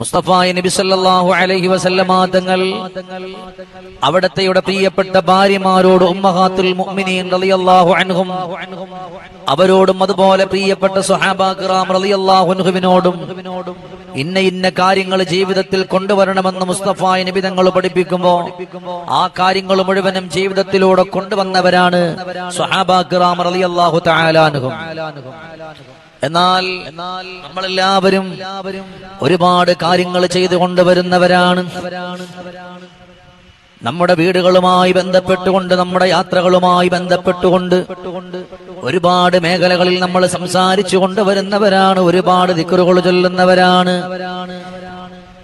മുസ്തഫായ നബി സല്ലല്ലാഹു അലൈഹി വസല്ലമ തങ്ങൾ അവിടത്തെയുടെ പ്രിയപ്പെട്ട ഭാര്യമാരോട് ഉമ്മഹാത്തുൽ മുഅ്മിനീൻ റളിയല്ലാഹു അൻഹും അവരോടും അതുപോലെ പ്രിയപ്പെട്ട സ്വഹാബാ കിറാം റളിയല്ലാഹു അൻഹുവിനോടും ഇന്ന ഇന്ന കാര്യങ്ങൾ ജീവിതത്തിൽ കൊണ്ടുവരണമെന്ന് മുസ്തഫായ നബി തങ്ങൾ പഠിപ്പിക്കുമ്പോ ആ കാര്യങ്ങൾ മുഴുവനും ജീവിതത്തിലൂടെ കൊണ്ടുവന്നവരാണ് സ്വഹാബാ കിറാം റളിയല്ലാഹു തആല അൻഹും. എന്നാൽ നമ്മളെല്ലാവരും ഒരുപാട് കാര്യങ്ങൾ ചെയ്തു കൊണ്ടുവരുന്നവരാണ് നമ്മുടെ വീടുകളുമായി ബന്ധപ്പെട്ടുകൊണ്ട് നമ്മുടെ യാത്രകളുമായി ബന്ധപ്പെട്ടുകൊണ്ട് ഒരുപാട് മേഖലകളിൽ നമ്മൾ സംസാരിച്ചു കൊണ്ടുവരുന്നവരാണ് ഒരുപാട് ദിക്കറുകൾ ചൊല്ലുന്നവരാണ്.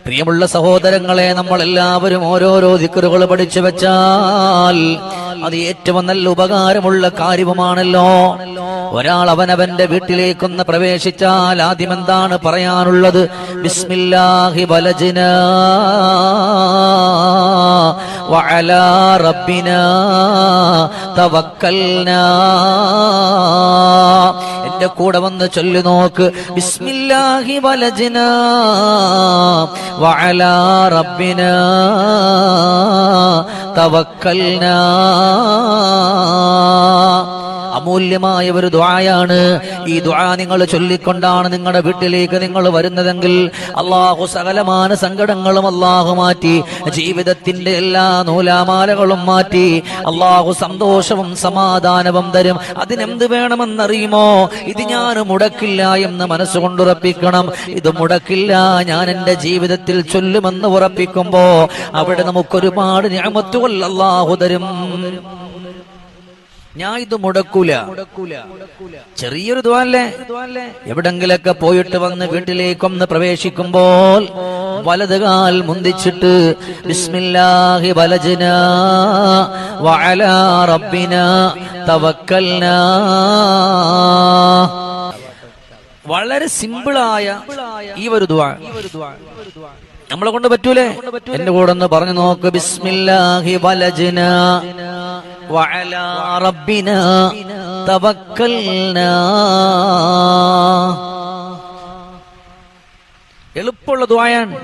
പ്രിയമുള്ള സഹോദരങ്ങളെ നമ്മൾ എല്ലാവരും ഓരോരോ ദിക്കറുകൾ പഠിച്ചു വെച്ചാൽ അത് ഏറ്റവും നല്ല ഉപകാരമുള്ള കാര്യവുമാണല്ലോ. ഒരാൾ അവനവന്റെ വീട്ടിലേക്കൊന്ന് പ്രവേശിച്ചാൽ ആദ്യം എന്താണ് പറയാനുള്ളത്? ബിസ്മില്ലാഹി വലജിന വഅലാ റബ്ബിന തവക്കൽനാ എന്റെ കൂടെ വന്ന് ചൊല്ലു നോക്ക്. ബിസ്മില്ലാഹി വലജിന വഅലാ റബ്ബിന തവക്കൽനാ. അമൂല്യമായ ഒരു ദ്വായാണ് ഈ ദ്വാ നിങ്ങൾ ചൊല്ലിക്കൊണ്ടാണ് നിങ്ങളുടെ വീട്ടിലേക്ക് നിങ്ങൾ വരുന്നതെങ്കിൽ അള്ളാഹു സകലമാന സങ്കടങ്ങളും അള്ളാഹു മാറ്റി ജീവിതത്തിന്റെ എല്ലാ നൂലാമാലകളും മാറ്റി അള്ളാഹു സന്തോഷവും സമാധാനവും തരും. അതിനെന്ത് വേണമെന്നറിയുമോ? ഇത് ഞാൻ മുടക്കില്ല എന്ന് മനസ്സുകൊണ്ടുറപ്പിക്കണം ഇത് മുടക്കില്ല ഞാൻ എന്റെ ജീവിതത്തിൽ ചൊല്ലുമെന്ന് ഉറപ്പിക്കുമ്പോ അവിടെ നമുക്കൊരുപാട് ഞാമത്തുകൾ അള്ളാഹു തരും. ഞാൻ ഇത് മുടക്കൂല. ചെറിയൊരു ദ്വാല്ലേ എവിടെങ്കിലൊക്കെ പോയിട്ട് വന്ന് വീട്ടിലേക്കൊന്ന് പ്രവേശിക്കുമ്പോൾ വലതുകാൽ മുന്തിച്ചിട്ട് ബിസ്മില്ലാഹി വളരെ സിമ്പിളായ ഈ ഒരു ദ്വാ. നമ്മളെ കൊണ്ട് പറ്റൂലേ? എന്റെ കൂടെ ഒന്ന് പറഞ്ഞു നോക്ക്. ബിസ്മില്ലാഹി വലജന. തവക്കൽനാ എളുപ്പമുള്ള ദ്വായാണ്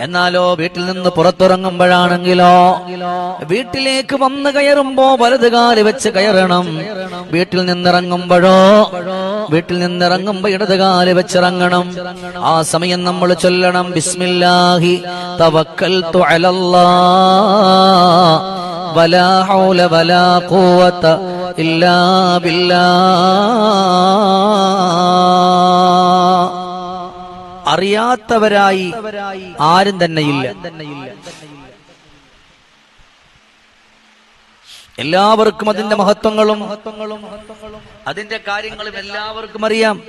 എന്നാലോ വീട്ടിൽ നിന്ന് പുറത്തിറങ്ങുമ്പോഴാണെങ്കിലോ വീട്ടിലേക്ക് വന്ന് കയറുമ്പോ വലതുകാൽ വെച്ച് കയറണം. വീട്ടിൽ നിന്നിറങ്ങുമ്പോഴോ വീട്ടിൽ നിന്നിറങ്ങുമ്പോ ഇടത് കാൽ വെച്ചിറങ്ങണം. ആ സമയം നമ്മൾ ചൊല്ലണം. ബിസ്മില്ലാഹി തവക്കൽ അലല്ലാ. അറിയാത്തവരായി ആരും തന്നെയില്ല. എല്ലാവർക്കും അതിന്റെ മഹത്വങ്ങളും അതിന്റെ കാര്യങ്ങളും എല്ലാവർക്കും അറിയാം.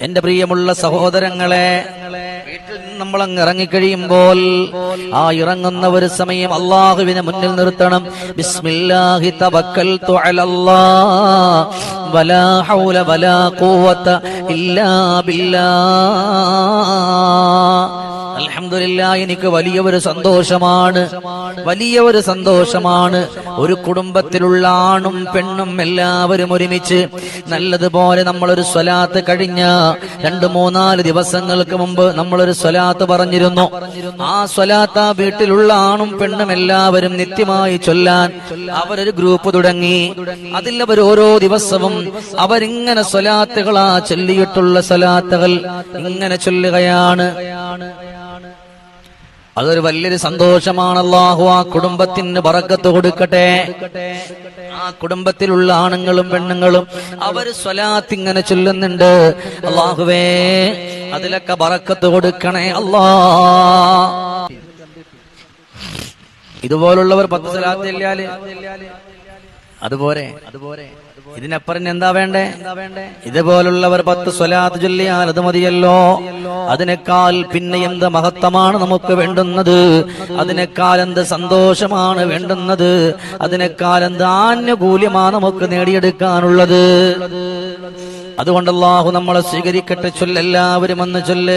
എന്റെ പ്രിയമുള്ള സഹോദരങ്ങളെ വീട്ടിൽ നമ്മൾ അങ്ങ് ഇറങ്ങിക്കഴിയുമ്പോൾ ആ ഇറങ്ങുന്ന ഒരു സമയം അള്ളാഹുവിനെ മുന്നിൽ നിർത്തണം. ബിസ്മില്ലാഹി തവക്കൽതു അലല്ലാ. വലാ ഹൗല വലാ ഖുവത ഇല്ലാ ബില്ലാ. അൽഹംദുലില്ലാ എനിക്ക് വലിയ ഒരു സന്തോഷമാണ്. വലിയ ഒരു സന്തോഷമാണ്. ഒരു കുടുംബത്തിലുള്ള ആണും പെണ്ണും എല്ലാവരും ഒരുമിച്ച് നല്ലതുപോലെ നമ്മൾ ഒരു സ്വലാത്ത് കഴിഞ്ഞ രണ്ട് മൂന്നാൽ ദിവസങ്ങൾക്ക് മുമ്പ് നമ്മളൊരു സ്വലാത്ത് പറഞ്ഞിരുന്നു. ആ സ്വലാത്ത് ആ വീട്ടിലുള്ള ആണും പെണ്ണും എല്ലാവരും നിത്യമായി ചൊല്ലാൻ അവരൊരു ഗ്രൂപ്പ് തുടങ്ങി. അതിൽ അവർ ഓരോ ദിവസവും അവരിങ്ങനെ സ്വലാത്തുകളാ ചൊല്ലിയിട്ടുള്ള സ്വലാത്തുകൾ ഇങ്ങനെ ചൊല്ലുകയാണ്. അതൊരു വലിയൊരു സന്തോഷമാണ് അള്ളാഹു ആ കുടുംബത്തിന് പറക്കത്ത് കൊടുക്കട്ടെ. ആ കുടുംബത്തിലുള്ള ആണുങ്ങളും പെണ്ണുങ്ങളും അവർ സ്വലാത്ത് ഇങ്ങനെ ചൊല്ലുന്നുണ്ട്. അള്ളാഹുവേ അതിലൊക്കെ പറക്കത്ത് കൊടുക്കണേ അല്ലാ. ഇതുപോലുള്ളവർ പത്ത് സ്വലാത്ത് ചെല്ലിയാൽ അതുപോലെ അതുപോലെ. ഇതിനപ്പുറം എന്താ വേണ്ടേ? ഇതുപോലുള്ളവർ പത്ത് സ്വലാത്ത് ചൊല്ലിയാൽ അത് മതിയല്ലോ. അതിനേക്കാൾ പിന്നെ എന്ത് മഹത്വമാണ് നമുക്ക് വേണ്ടുന്നത്? അതിനേക്കാൾ എന്ത് സന്തോഷമാണ് വേണ്ടുന്നത്? അതിനേക്കാൾ എന്ത് ആനുകൂല്യമാണ് നമുക്ക് നേടിയെടുക്കാനുള്ളത്? അതുകൊണ്ട് നമ്മളെ സ്വീകരിക്കട്ടെ ചൊല്ലെല്ലാവരും ഒന്ന് ചൊല്ല്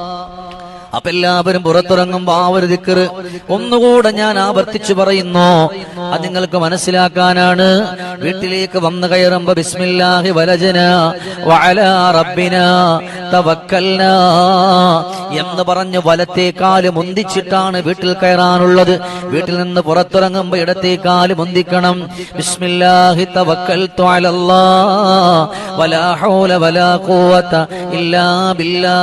അപ്പൊ എല്ലാവരും പുറത്തിറങ്ങുമ്പോ ആ ദിക്കറ് ഒന്നുകൂടെ ഞാൻ ആവർത്തിച്ചു പറയുന്നു. അത് നിങ്ങൾക്ക് മനസ്സിലാക്കാനാണ്. വീട്ടിലേക്ക് വന്നു കയറുമ്പോ ബിസ്മില്ലാഹി വലജന റബ്ബിന എന്ന് പറഞ്ഞ് വലത്തേക്കാൽ മുന്തിച്ചിട്ടാണ് വീട്ടിൽ കയറാനുള്ളത്. വീട്ടിൽ നിന്ന് പുറത്തിറങ്ങുമ്പോ ഇടത്തേക്കാൽ മുന്തിക്കണം. ബിസ്മില്ലാഹി തവക്കൽതു അലല്ലാ വലാ ഹൗല വലാ ഖുവത ഇല്ലാ ബില്ലാ.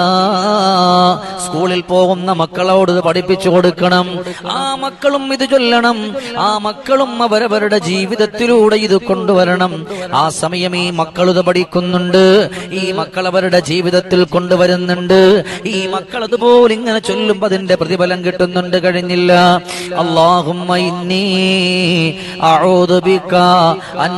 സ്കൂളിൽ പോകുന്ന മക്കളോട് ഇത് പഠിപ്പിച്ചു കൊടുക്കണം. ആ മക്കളും ഇത് ചൊല്ലണം. ആ മക്കളും അവരവരുടെ ജീവിതത്തിലൂടെ ഇത് കൊണ്ടുവരണം. ആ സമയം ഈ മക്കൾ ഇത് പഠിക്കുന്നുണ്ട്. ഈ മക്കൾ അവരുടെ ജീവിതത്തിൽ കൊണ്ടുവരുന്നുണ്ട്. ഈ മക്കൾ അതുപോലെ ഇങ്ങനെ ചൊല്ലുമ്പോ അതിന്റെ പ്രതിഫലം കിട്ടുന്നുണ്ട് കഴിഞ്ഞില്ല. അള്ളാഹുമ്മ ഇന്നി ബിക അൻ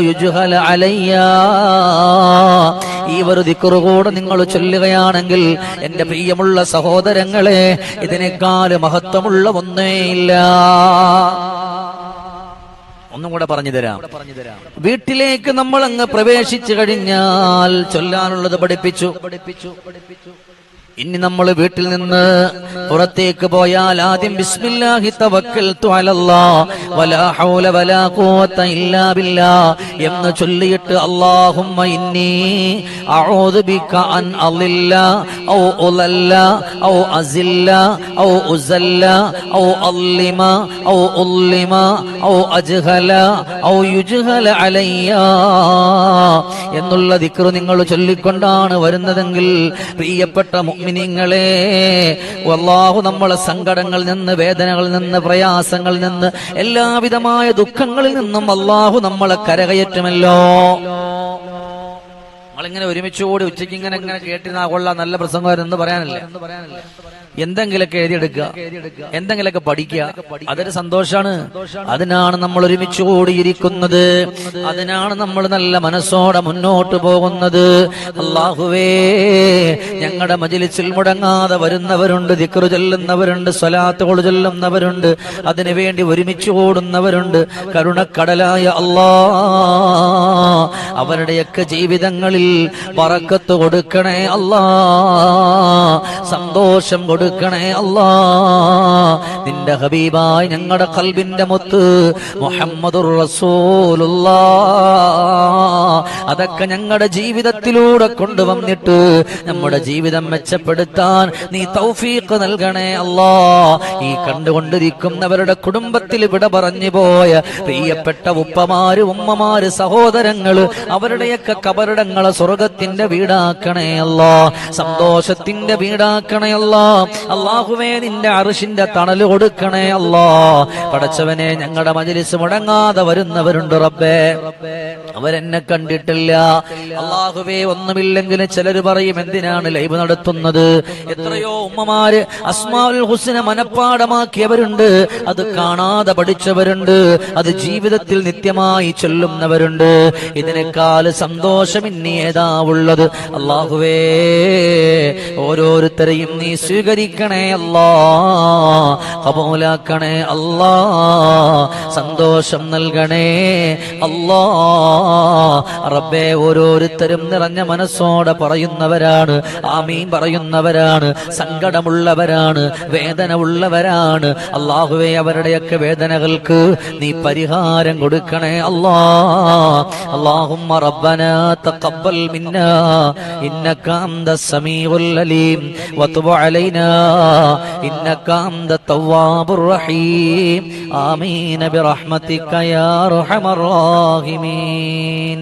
യുജ്ഹല അലയ്യ. ഈ ഒരു ദിക്കുറുകൂടെ കൂടെ നിങ്ങൾ ചൊല്ലുകയാണെങ്കിൽ എന്റെ പ്രിയമുള്ള സഹോദരങ്ങളെ ഇതിനേക്കാൾ മഹത്വമുള്ള ഒന്നേയില്ല ഒന്നും കൂടെ പറഞ്ഞു തരാം. വീട്ടിലേക്ക് നമ്മൾ അങ്ങ് പ്രവേശിച്ചു കഴിഞ്ഞാൽ ചൊല്ലാനുള്ളത് പഠിപ്പിച്ചു പഠിപ്പിച്ചു പഠിപ്പിച്ചു. ഇനി നമ്മൾ വീട്ടിൽ നിന്ന് പുറത്തേക്ക് പോയാൽ ആദ്യം ബിസ്മില്ലാഹി തവക്കൽതു അലല്ലാ വലാ ഹൗല വലാ ഖുവത ഇല്ലാ ബില്ലാ എന്ന് ചൊല്ലിയിട്ട് അല്ലാഹുമ്മ ഇന്നി അഊദു ബിക അൻ അളില്ല ഔ ഉലല്ല ഔ അസില്ല ഔ ഉസല്ല ഔ അള്ളിമ ഔ ഉല്ലിമ ഔ അജ്ഹല ഔ യുജ്ഹല അലയ്യ. എന്നുള്ള ദിക്ർ നിങ്ങൾ ചൊല്ലിക്കൊണ്ടാണ് വരുന്നതെങ്കിൽ പ്രിയപ്പെട്ട മുഅ്മിനീങ്ങളെ വല്ലാഹു നമ്മളെ സങ്കടങ്ങളിൽ നിന്ന് വേദനകളിൽ നിന്ന് പ്രയാസങ്ങളിൽ നിന്ന് എല്ലാവിധമായ ദുഃഖങ്ങളിൽ നിന്നും അല്ലാഹു നമ്മളെ കരകയറ്റുമല്ലോ. നമ്മളിങ്ങനെ ഒരുമിച്ചുകൂടി ഉച്ചയ്ക്ക് ഇങ്ങനെ ഇങ്ങനെ കേട്ടിരുന്നാ കൊള്ളാം നല്ല പ്രസംഗം എന്ന് പറയാനല്ലേ. എന്തെങ്കിലൊക്കെ എഴുതിയെടുക്കുക. എന്തെങ്കിലൊക്കെ പഠിക്കുക. അതൊരു സന്തോഷാണ്. അതിനാണ് നമ്മൾ ഒരുമിച്ച് ഓടിയിരിക്കുന്നത് അതിനാണ് നമ്മൾ നല്ല മനസ്സോടെ മുന്നോട്ട് പോകുന്നത്. അള്ളാഹുവേ ഞങ്ങളുടെ മജിലിസിൽ മുടങ്ങാതെ വരുന്നവരുണ്ട് ദിക്റു ചെല്ലുന്നവരുണ്ട് സ്വലാത്തുകൾ ചെല്ലുന്നവരുണ്ട് അതിനുവേണ്ടി ഒരുമിച്ച് ഓടുന്നവരുണ്ട് കരുണക്കടലായ അള്ളാ അവരുടെയൊക്കെ ജീവിതങ്ങളിൽ പറക്കത്ത് കൊടുക്കണേ അല്ലാ. സന്തോഷം കൊടുക്കണേ അല്ലാ. നിന്റെ ഹബീബായി ഞങ്ങളുടെ കൽബിന്റെ മുത്ത് മുഹമ്മദുർ റസൂലുള്ള. അതൊക്കെ ഞങ്ങളുടെ ജീവിതത്തിലൂടെ കൊണ്ടുവന്നിട്ട് നമ്മുടെ ജീവിതം മെച്ചപ്പെടുത്താൻ നീ തൗഫീഖ് നൽകണേ അല്ലാ. ഈ കണ്ടുകൊണ്ടിരിക്കുന്നവരുടെ കുടുംബത്തിൽ വിട പറഞ്ഞു പോയ പ്രിയപ്പെട്ട ഉപ്പമാര് ഉമ്മമാര് സഹോദരങ്ങൾ അവരുടെയൊക്കെ കബറിടങ്ങളെ സ്വർഗത്തിന്റെ വീടാക്കണേ അല്ലാ. സന്തോഷത്തിന്റെ വീടാക്കണേ അല്ലാ. അള്ളാഹുവേ നിന്റെ അറിഷിന്റെ തണൽ കൊടുക്കണേ അല്ലാ. പടച്ചവനെ ഞങ്ങളുടെ മജിലിസ് മുടങ്ങാതെ വരുന്നവരുണ്ട് റബ്ബേ. അവരെന്നെ കണ്ടിട്ടില്ല. അള്ളാഹുവേ ഒന്നുമില്ലെങ്കിലും ചിലർ പറയും എന്തിനാണ് ലൈവ് നടത്തുന്നത്? എത്രയോ ഉമ്മമാര് അസ്മാൽ ഹുസിനെ മനഃപ്പാടമാക്കിയവരുണ്ട് അത് കാണാതെ പഠിച്ചവരുണ്ട്. അത് ജീവിതത്തിൽ നിത്യമായി ചൊല്ലുന്നവരുണ്ട്. ഇതിനേക്കാൾ സന്തോഷം ഇനി ഏതാ ഉള്ളത്? അള്ളാഹുവേ ഓരോരുത്തരെയും നീ സ്വീകരിക്കണേ അല്ലാ. കബൂലാക്കണേ അല്ലാ. സന്തോഷം നൽകണേ അല്ലാ. റബ്ബേ ഓരോരുത്തരും നിറഞ്ഞ മനസ്സോടെ പറയുന്നവരാണ് ആമീൻ പറയുന്നവരാണ് സങ്കടമുള്ളവരാണ് വേദന ഉള്ളവരാണ് അള്ളാഹുവേ അവരുടെയൊക്കെ വേദനകൾക്ക് നീ പരിഹാരം കൊടുക്കണേ അല്ലാ اللهم ربنا تقبل منا إنك أنت السميع العليم وتب علينا إنك أنت التواب الرحيم آمين برحمتك يا أرحم الراحمين العالمين